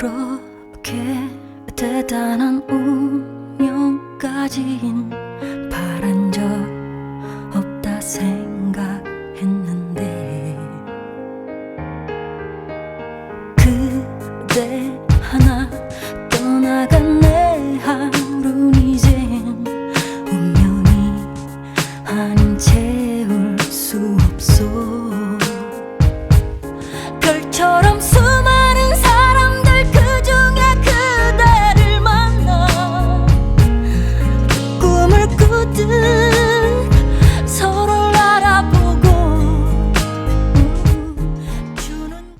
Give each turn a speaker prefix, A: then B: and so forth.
A: 그렇게 대단한 운명까지인 바란 적 없다 생각했는데 그대 Nani